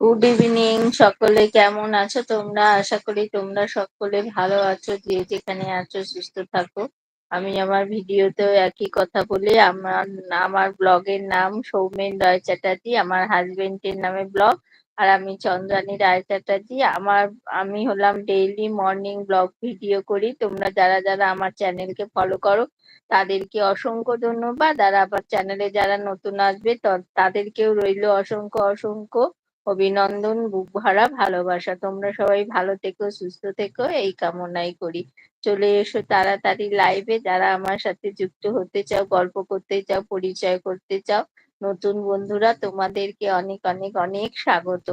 Good evening সকলে কেমন আছো তোমরা? আশা করি তোমরা সকলে ভালো আছো, যে যেখানে আছো, সুস্থ থাকো। আমি আমার ভিডিওতেও একই কথা বলি। আমার আমার ব্লগের নাম সৌমেন রায় চ্যাটার্জি, আমার হাজবেন্ডের নামে ব্লগ, আর আমি চন্দ্রানী রায় চ্যাটার্জি। আমার, আমি হলাম ডেইলি মর্নিং ব্লগ ভিডিও করি। তোমরা যারা যারা আমার চ্যানেলকে ফলো করো, তাদেরকে অসংখ্য ধন্যবাদ। আর আবার চ্যানেলে যারা নতুন আসবে তাদেরকেও রইল অসংখ্য অসংখ্য অভিনন্দন, বুক ভরা, ভালোবাসা। তোমরা সবাই ভালো থেকো, সুস্থ থেকো, এই কামনাই করি। চলে এসো তাড়াতাড়ি লাইভে যারা আমার সাথে যুক্ত হতে চাও, গল্প করতে চাও, পরিচয় করতে চাও, নতুন বন্ধুরা, তোমাদেরকে অনেক অনেক অনেক স্বাগত।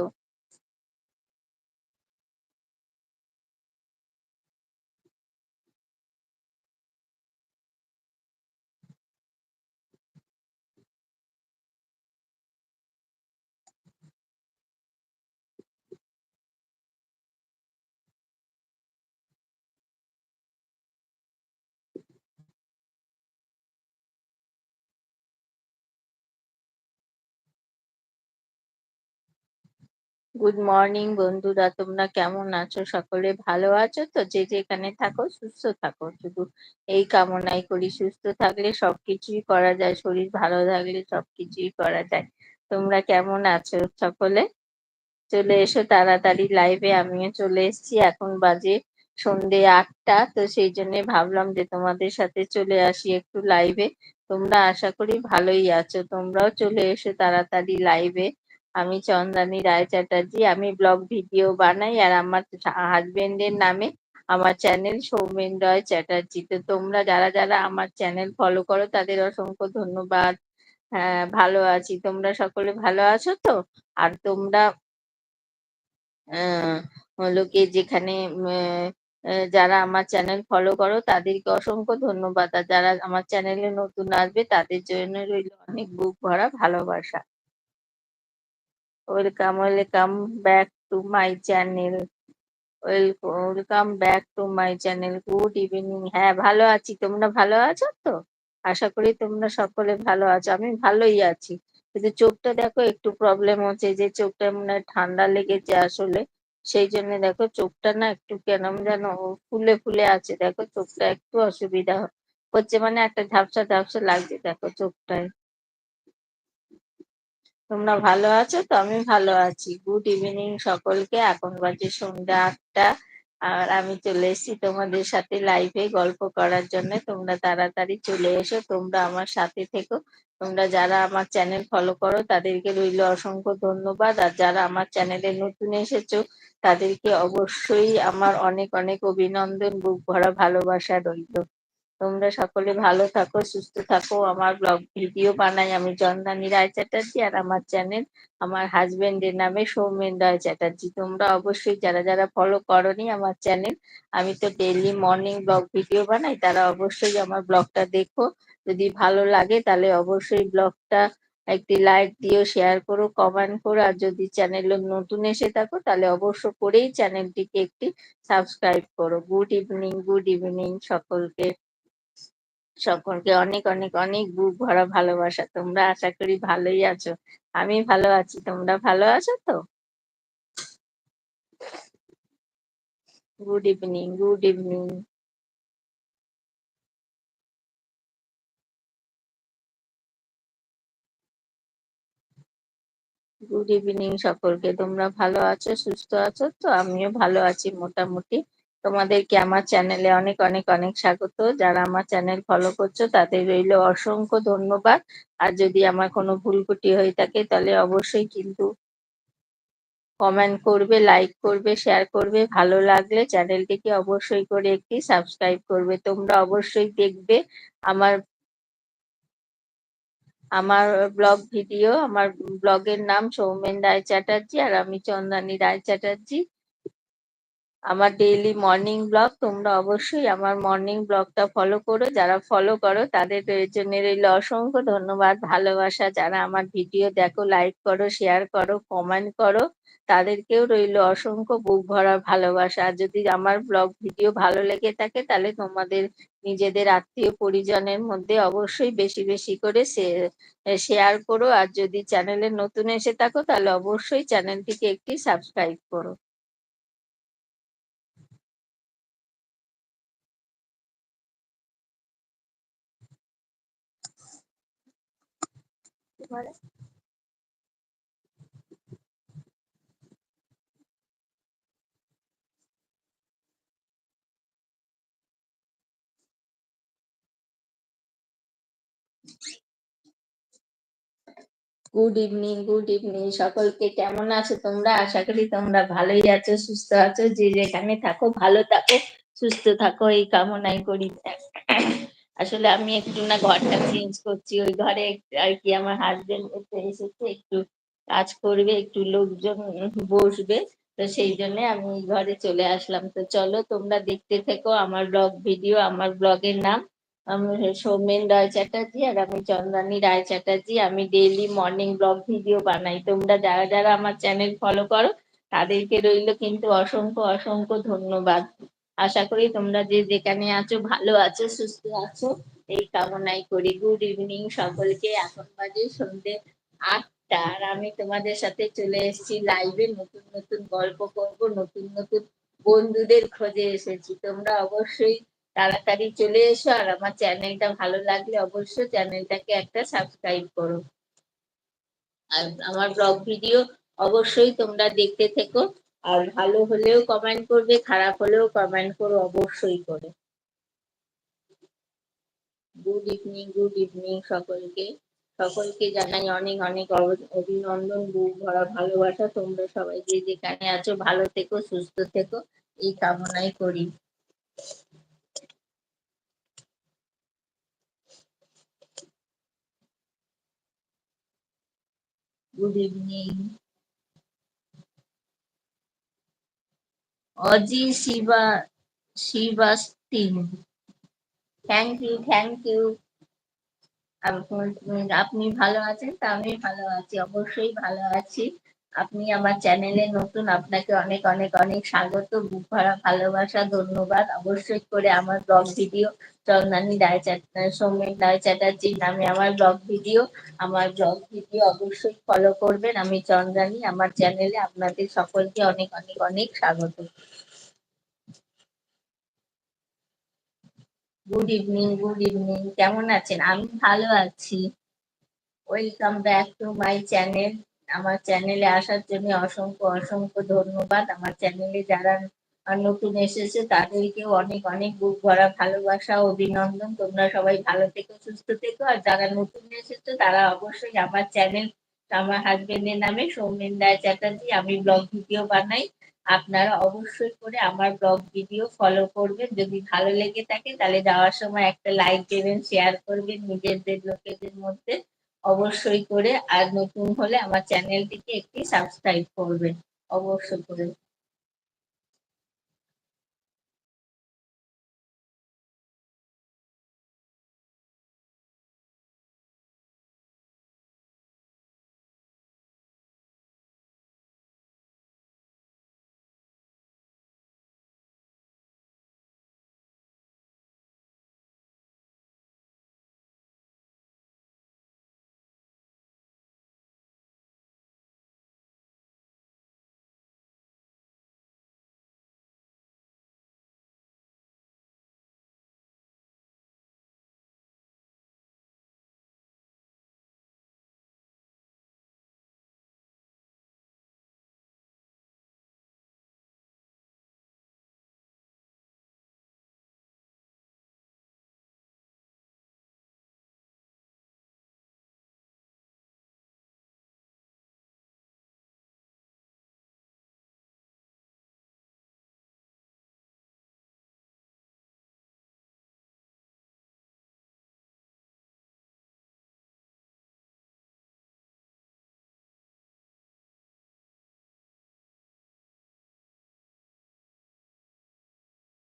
গুড মর্নিং বন্ধুরা। তোমরা কেমন আছো? সকলে ভালো আছো তো? যে যেখানে থাকো, সুস্থ থাকো। শুধু এই কামনাই করি, সুস্থ থাকলে সবকিছুই করা যায়, শরীর ভালো থাকলে সবকিছুই করা যায়। তোমরা কেমন আছো সকলে? চলে এসো তাড়াতাড়ি লাইভে আমিও চলে এসেছি। এখন বাজে সন্ধে আটটা, তো সেই জন্য ভাবলাম যে তোমাদের সাথে চলে আসি একটু লাইভে তোমরা আশা করি ভালোই আছো। তোমরাও চলে এসো তাড়াতাড়ি লাইভে আমি চন্দ্রানী রায় চ্যাটার্জি, আমি ব্লগ ভিডিও বানাই আর আমার হাজবেন্ডের নামে আমার চ্যানেল সৌমেন রয় চ্যাটার্জি। তো তোমরা যারা যারা আমার চ্যানেল ফলো করো তাদের অসংখ্য ধন্যবাদ। হ্যাঁ ভালো আছি। তোমরা সকলে ভালো আছো তো? আর তোমরা হলো যেখানে যারা আমার চ্যানেল ফলো করো তাদেরকে অসংখ্য ধন্যবাদ। আর যারা আমার চ্যানেলে নতুন আসবে তাদের জন্য রইল অনেক বুক ভরা ভালোবাসা। Welcome welcome back to my channel welcome back to my channel good evening হ্যাঁ ভালো আছি। তোমরা ভালো আছো তো? আশা করি তোমরা সকলে ভালো আছো। আমি ভালোই আছি। কিন্তু চোখটা দেখো, একটু প্রবলেম হচ্ছে। যে চোখটা মনে হয় ঠান্ডা লেগেছে আসলে। সেই জন্য দেখো, চোখটা না একটু কেমন যেন ফুলে ফুলে আছে। দেখো, চোখটা একটু অসুবিধা হচ্ছে। মানে একটা ঝাপসা ঝাপসা লাগছে। দেখো, চোখটায়। তোমরা ভালো আছো? তো আমি ভালো আছি। গুড ইভিনিং সকলকে। এখন বাজে সন্ধ্যা আটটা। আর আমি চলে এসেছি তোমাদের সাথে লাইভে গল্প করার জন্য। তোমরা তাড়াতাড়ি চলে এসো। তোমরা আমার সাথে থেকো। তোমরা যারা আমার চ্যানেল ফলো করো, তাদেরকে রইল অসংখ্য ধন্যবাদ। আর যারা আমার চ্যানেলে নতুন এসেছ, তাদেরকে অবশ্যই আমার অনেক অনেক অভিনন্দন। বুক ভরা ভালোবাসা রইল। তোমরা সকলে ভালো থাকো, সুস্থ থাকো। আমার ব্লগ ভিডিও বানাই আমি চন্দানী রায় চ্যাটার্জি আর আমার চ্যানেল আমার হাজবেন্ডের নামে সৌমেন রায় চ্যাটার্জি। তোমরা অবশ্যই যারা যারা ফলো করনি আমার চ্যানেল আমি তো ডেইলি মর্নিং ব্লগ ভিডিও বানাই, তারা অবশ্যই আমার ব্লগটা দেখো। যদি ভালো লাগে তাহলে অবশ্যই ব্লগটা একটি লাইক দিও শেয়ার করো কমেন্ট করো। আর যদি চ্যানেলে নতুন এসে থাকো তাহলে অবশ্য করেই চ্যানেলটিকে একটি সাবস্ক্রাইব করো। গুড ইভিনিং গুড ইভিনিং সকলকে। সকলকে অনেক অনেক অনেক বুক ভরা ভালোবাসা। তোমরা আশা করি ভালোই আছো। আমি ভালো আছি। তোমরা ভালো আছো তো? Good evening good evening good evening সকলকে। তোমরা ভালো আছো, সুস্থ আছো তো? আমিও ভালো আছি মোটামুটি। তোমাদেরকে আমার চ্যানেলে অনেক অনেক অনেক স্বাগত। যারা আমার চ্যানেল ফলো করছ, তাদের রইল অসংখ্য ধন্যবাদ। আর যদি আমার কোনো ভুল ত্রুটি হয়ে থাকে, তাহলে অবশ্যই কিন্তু কমেন্ট করবে লাইক করবে শেয়ার করবে। ভালো লাগলে চ্যানেলটিকে অবশ্যই করে একটি সাবস্ক্রাইব করবে। তোমরা অবশ্যই দেখবে আমার আমার ব্লগ ভিডিও আমার ব্লগের নাম সৌমেন রায় চ্যাটার্জি আর আমি চন্দ্রানী রায় চ্যাটার্জি। আমার ডেইলি মর্নিং ব্লগ তোমরা অবশ্যই আমার মর্নিং ব্লগটা ফলো করো। যারা ফলো করো, তাদের জন্য রইল অসংখ্য ধন্যবাদ, ভালোবাসা। যারা আমার ভিডিও দেখো লাইক করো শেয়ার করো কমেন্ট করো, তাদেরকেও রইল অসংখ্য বুক ভরা ভালোবাসা। যদি আমার ব্লগ ভিডিও ভালো লেগে থাকে, তাহলে তোমাদের নিজেদের আত্মীয় পরিজনের মধ্যে অবশ্যই বেশি বেশি করে শেয়ার করো। আর যদি চ্যানেলে নতুন এসে থাকো, তাহলে অবশ্যই চ্যানেলটিকে একটি সাবস্ক্রাইব করো। পারে গুড ইভিনিং গুড ইভিনিং সকলকে কেমন আছো তোমরা? আশা করি তোমরা ভালোই আছো, সুস্থ আছো। যে যেখানে থাকো, ভালো থাকো, সুস্থ থাকো। এই কামনাই করি। আসলে আমি একটু না ঘরটা চেঞ্জ করছি। ওই ঘরে আর কি আমার হাজবেন্ড এসেছে, একটু কাজ করবে, একটু লোকজন বসবে। তো সেই জন্য আমি ঘরে চলে আসলাম। তো চলো তোমরা দেখতে থেকো আমার ব্লগ ভিডিও আমার ব্লগের নাম। সৌমেন রায় চ্যাটার্জি আর আমি চন্দ্রানী রায় চ্যাটার্জি। আমি ডেইলি মর্নিং ব্লগ ভিডিও বানাই। তোমরা যারা যারা আমার চ্যানেল ফলো করো, তাদেরকে রইল কিন্তু অসংখ্য অসংখ্য ধন্যবাদ। আশা করি তোমরা যে যেখানে আছো, ভালো আছো, সুস্থ আছো, এই কামনাই করি। গুড ইভিনিং সকলকে। এখন বাজে সন্ধ্যে আটটা আর আমি তোমাদের সাথে চলে এসেছি লাইভে নতুন নতুন গল্প করব, নতুন নতুন বন্ধুদের খোঁজে এসেছি। তোমরা অবশ্যই তাড়াতাড়ি চলে এসো আর আমার চ্যানেলটা ভালো লাগলে অবশ্যই চ্যানেলটাকে একটা সাবস্ক্রাইব করো। আর আমার ব্লগ ভিডিও অবশ্যই তোমরা দেখতে থেকো। আর ভালো হলেও কমেন্ট করবে, খারাপ হলেও কমেন্ট করো, অবশ্যই করে। গুড ইভিনিং গুড ইভিনিং সকলকে। সকলকে জানাই অনেক অনেক অভিনন্দন, বুক ভরা ভালোবাসা। তোমরা সবাই যে যেখানে আছো, ভালো থেকো, সুস্থ থেকো। এই কামনাই করি। গুড ইভিনিং অজি শিবা শিবাস্তিন থ্যাংক ইউ থ্যাংক ইউ আপনি ভালো আছেন তা আমি ভালো আছি অবশ্যই ভালো আছি আপনি আমার চ্যানেলে নতুন, আপনাকে অনেক অনেক অনেক স্বাগত, বুক ভরা ভালোবাসা, ধন্যবাদ। অবশ্যই করে আমার ব্লগ ভিডিও চন্দানী রায় সৌমেন রায় চ্যাটার্জির নামে আমার ব্লগ ভিডিও আমার ব্লগ ভিডিও অবশ্যই ফলো করবেন। আমি চন্দ্রানী, আমার চ্যানেলে আপনাদের সকলকে অনেক অনেক অনেক স্বাগত। গুড ইভিনিং গুড ইভিনিং কেমন আছেন? আমি ভালো আছি। Welcome back to my channel আমার চ্যানেলে আসার জন্য অসংখ্য অসংখ্য ধন্যবাদ। আমার চ্যানেলে যারা নতুন এসেছে, তাদেরকেও অনেক অনেক বুক ভরা ভালোবাসা অভিনন্দন। তোমরা সবাই ভালো থেকো, সুস্থ থেকো। আর যারা নতুন এসেছ, তারা অবশ্যই আমার চ্যানেল আমার হাজবেন্ডের নামে সৌমেন রায় চ্যাটার্জি। আমি ব্লগ ভিডিও বানাই। আপনারা অবশ্যই করে আমার ব্লগ ভিডিও ফলো করবেন। যদি ভালো লেগে থাকে, তাহলে যাওয়ার সময় একটা লাইক দেবেন শেয়ার করবেন নিজেদের, লোকেদের মধ্যে। অবশ্যই করে আর নতুন হলে আমার চ্যানেলটিকে একটি সাবস্ক্রাইব করবেন। অবশ্যই করে।